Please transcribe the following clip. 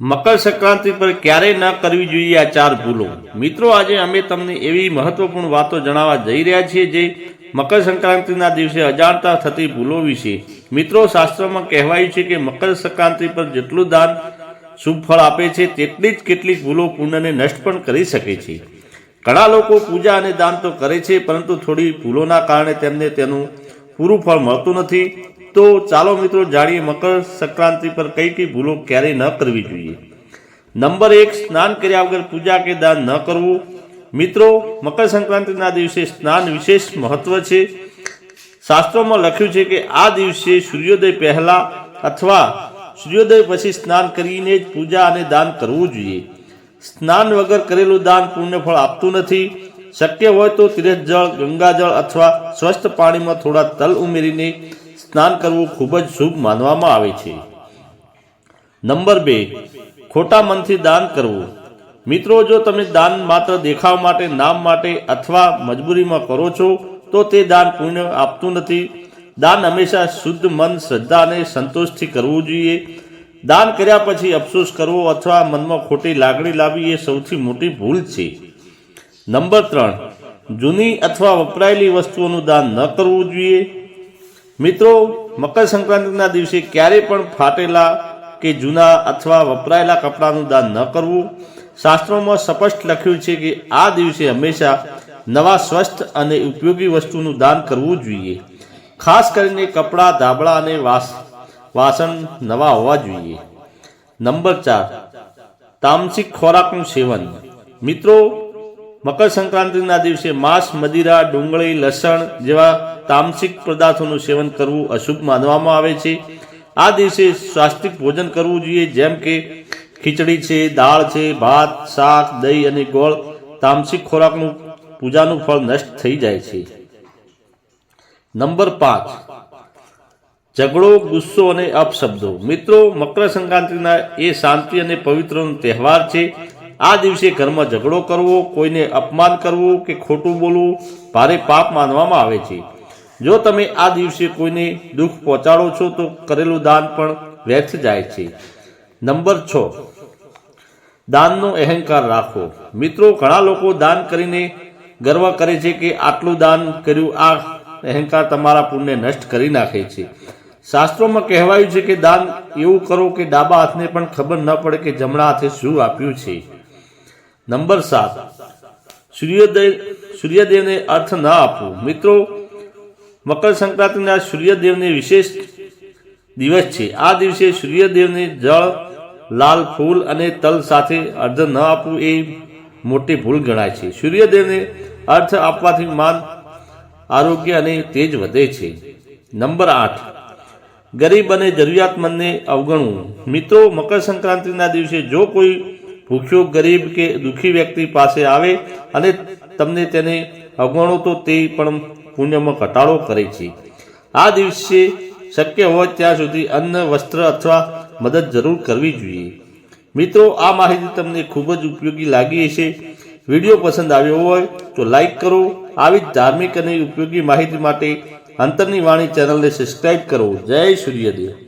મકર સંક્રાંતિ પર ક્યારેય ન કરવી જોઈએ આ ચાર ભૂલો. મિત્રો, આજે અમે તમને એવી મહત્વપૂર્ણ વાતો જણાવવા જઈ રહ્યા છીએ જે મકર સંક્રાંતિના દિવસે અજાણતા થતી ભૂલો વિશે. મિત્રો, શાસ્ત્રમાં કહેવાયું છે કે મકર સંક્રાંતિ પર જેટલું દાન શુભ ફળ આપે છે, તેટલી જ કેટલીક ભૂલો પુણ્યને નષ્ટ પણ કરી શકે છે. ઘણા લોકો પૂજા અને દાન તો કરે છે, પરંતુ થોડી ભૂલોના કારણે તેમને તેનું પૂરું ફળ મળતું નથી. તો ચાલો મિત્રો જાણીએ મકર સંક્રાંતિ પર કઈ કઈ ભૂલો ક્યારેય ન કરવી જોઈએ. નંબર એક, સ્નાન કર્યા વગર પૂજા કે દાન ન કરવું. મિત્રો, મકર સંક્રાંતિના દિવસે સ્નાન વિશેષ મહત્વ છે. શાસ્ત્રોમાં લખ્યું છે કે આ દિવસે સૂર્યોદય પહેલા અથવા સૂર્યોદય પછી સ્નાન કરીને જ પૂજા અને દાન કરવું જોઈએ. સ્નાન વગર કરેલું દાન પુણ્યફળ આપતું નથી. શક્ય હોય તો તીર્થ જળ ગંગાજળ અથવા સ્વસ્થ પાણીમાં થોડા તલ ઉમેરીને સ્નાન કરવું ખૂબ જ શુભ માનવામાં આવે છે. નંબર બે, ખોટા મનથી દાન કરવું. મિત્રો, જો તમે દાન માત્ર દેખાવ માટે, નામ માટે અથવા મજબૂરીમાં કરો છો, તો તે દાન પુણ્ય આપતું નથી. દાન હંમેશા શુદ્ધ મન, શ્રદ્ધા અને સંતોષથી કરવું જોઈએ. દાન કર્યા પછી અફસોસ કરવો અથવા મનમાં ખોટી લાગણી લાવવી એ સૌથી મોટી ભૂલ છે. નંબર ત્રણ, જૂની અથવા વપરાયેલી વસ્તુઓનું દાન ન કરવું જોઈએ. મિત્રો, મકર સંક્રાંતિના દિવસે ક્યારેય પણ ફાટેલા કે જૂના અથવા વપરાયેલા કપડાનું દાન ન કરવું. શાસ્ત્રોમાં સ્પષ્ટ લખ્યું છે કે આ દિવસે હંમેશા નવા સ્વસ્થ અને ઉપયોગી વસ્તુનું દાન કરવું જોઈએ. ખાસ કરીને કપડાં, ધાબળા અને વાસ, વાસણ નવા હોવા જોઈએ. નંબર ચાર, તામસિક ખોરાકનું સેવન. મિત્રો મકર સંક્રાંતિના દિવસે માંસ, મદિરા, ડુંગળી, લસણ જેવા તામસિક પદાર્થોનું સેવન કરવું અશુભ માનવામાં આવે છે. આ દિવસે સ્વાસ્તિક ભોજન કરવું જોઈએ, જેમ કે ખીચડી છે, દાળ છે, ભાત, શાક, દહીં અને ગોળ. તામસિક ખોરાકનું પૂજાનું ફળ નષ્ટ થઈ જાય છે. નંબર પાંચ. ઝઘડો, ગુસ્સો અને અપશબ્દો. મિત્રો, મકર સંક્રાંતિના એ શાંતિ અને પવિત્રનો તહેવાર છે. આ દિવસે ઘરમાં ઝઘડો કરવો, કોઈને અપમાન કરવું કે ખોટું બોલવું ભારે પાપ માનવામાં આવે છે. જો તમે આ દિવસે કોઈને દુઃખ પહોંચાડો છો, તો કરેલું દાન પણ વ્યર્થ જાય છે. નંબર છ. દાનનો અહંકાર રાખો મિત્રો, ઘણા લોકો દાન કરીને ગર્વ કરે છે કે આટલું દાન કર્યું, આ અહંકાર તમારા પુણ્ય નષ્ટ કરી નાખે છે. શાસ્ત્રોમાં કહેવાયું છે કે દાન એવું કરો કે ડાબા હાથને પણ ખબર ન પડે કે જમણા હાથે શું આપ્યું છે. નંબર સાત. સૂર્યોદય, સૂર્યદેવને અર્થ ન આપવું મિત્રો, મકર સંક્રાંતિના સૂર્યદેવને વિશેષ દિવસ છે. આ દિવસે સૂર્યદેવને જળ, લાલ ફૂલ અને તલ સાથે અર્ધ ન આપવું એ મોટી ભૂલ ગણાય છે. સૂર્યદેવને અર્થ આપવાથી માન, આરોગ્ય અને તેજ વધે છે. નંબર આઠ. ગરીબ અને જરૂરિયાતમંદને અવગણવું. મિત્રો, મકર સંક્રાંતિના દિવસે જો કોઈ ભૂખ્યો, ગરીબ કે દુઃખી વ્યક્તિ પાસે આવે અને તમને તેને અવગણો તો તે પણ પુણ્યમાં ઘટાડો કરે છે. આ દિવસે શક્ય હોય ત્યાં સુધી અન્ન, વસ્ત્ર અથવા મદદ જરૂર કરવી જોઈએ. મિત્રો, આ માહિતી તમને ખૂબ જ ઉપયોગી લાગી હશે. વીડિયો પસંદ આવ્યો હોય તો લાઈક કરો. આવી જ ધાર્મિક અને ઉપયોગી માહિતી માટે અંતરની વાણી ચેનલને સબસ્ક્રાઈબ કરો. જય સૂર્યદેવ.